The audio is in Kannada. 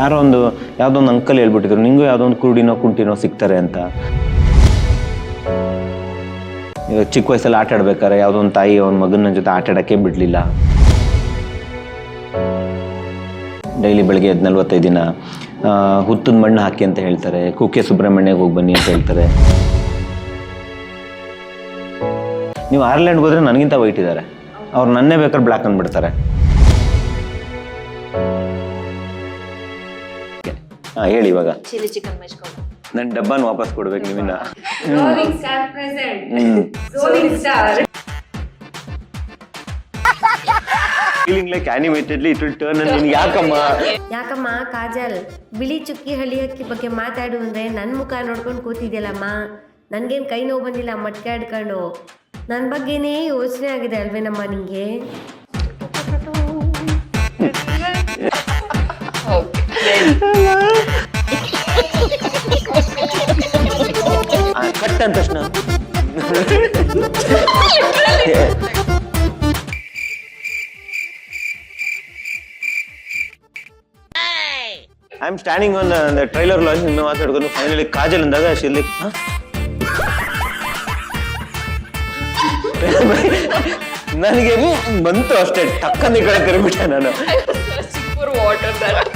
ಯಾರೋ ಒಂದು ಯಾವುದೋ ಒಂದು ಅಂಕಲ್ ಹೇಳ್ಬಿಟ್ಟಿದ್ರು, ನಿಂಗೂ ಯಾವುದೋ ಒಂದು ಕುರುಡಿನೋ, ಕುಂಟಿನೋ ಸಿಗ್ತಾರೆ ಅಂತ. ಇವಾಗ ಚಿಕ್ಕ ವಯಸ್ಸಲ್ಲಿ ಆಟ ಆಡ್ಬೇಕಾರೆ ಯಾವುದೋ ಒಂದು ತಾಯಿ ಅವ್ನ ಮಗನ ಜೊತೆ ಆಟ ಆಡೋಕ್ಕೆ ಬಿಡಲಿಲ್ಲ. ಡೈಲಿ ಬೆಳಗ್ಗೆ ಎದ್ದು ನಲ್ವತ್ತೈದು ದಿನ ಹುತ್ತದ ಮಣ್ಣು ಹಾಕಿ ಅಂತ ಹೇಳ್ತಾರೆ, ಕುಕ್ಕೆ ಸುಬ್ರಹ್ಮಣ್ಯಗೆ ಹೋಗಿ ಬನ್ನಿ ಅಂತ ಹೇಳ್ತಾರೆ. ನೀವು ಐರ್ಲೆಂಡ್ಗೆ ಹೋದ್ರೆ ನನಗಿಂತ ವೈಟ್ ಇದ್ದಾರೆ ಅವ್ರು ನನ್ನೇ ಬೇಕಾದ್ರೆ ಬ್ಲ್ಯಾಕ್ ಅಂದ್ಬಿಡ್ತಾರೆ ಹಾಂ ಹೇಳಿ ಇವಾಗ. ಚಿಲ್ಲಿ ಚಿಕನ್ ಮೆಚ್ಕೊಂಡು. ನನ್ನ ಡಬ್ಬನ ವಾಪಸ್ ಕೊಡ್ಬೇಕು ನೀವಿನ್ನ. Rolling star present rolling star feeling like animatedly it will turn ನಿನ್ಗೆ ಯಾಕಮ್ಮ? ಯಾಕಮ್ಮ ಕಾಜಲ್ ಬಿಳಿ ಚುಕ್ಕಿ ಹಳಿ ಹಕ್ಕಿ ಬಗ್ಗೆ ಮಾತಾಡು ಅಂದ್ರೆ ನನ್ನ ಮುಖ ನೋಡ್ಕೊಂಡು ಕೂತಿದ್ಯಲ್ಲಮ್ಮ. ನನ್ಗೇನು ಕೈ ನೋವು ಬಂದಿಲ್ಲ ಮಟ್ಕೆ ಆಡ್ಕೊಂಡು ನನ್ನ ಬಗ್ಗೆನೇ ಯೋಚನೆ ಆಗಿದೆ ಅಲ್ವೇನಮ್ಮ ನಿಂಗೆ? ಕಟ್ ಅಂದ ತಕ್ಷಣ I am standing on trailer launch ನಿಮ್ಮ ಮಾತಾಡ್ಕೊಂಡು ಫೈನಲಿ ಕಾಜಲ್ ಅಂದಾಗ ಶಿರ್ಲಿ ನನಗೆ ಬಂತು ಅಷ್ಟೇ ಟಕ್ಕಂದ ಈ ಕಡೆ ತಿರುಗ್ಬಿಟ್ಟೆ ನಾನು for water that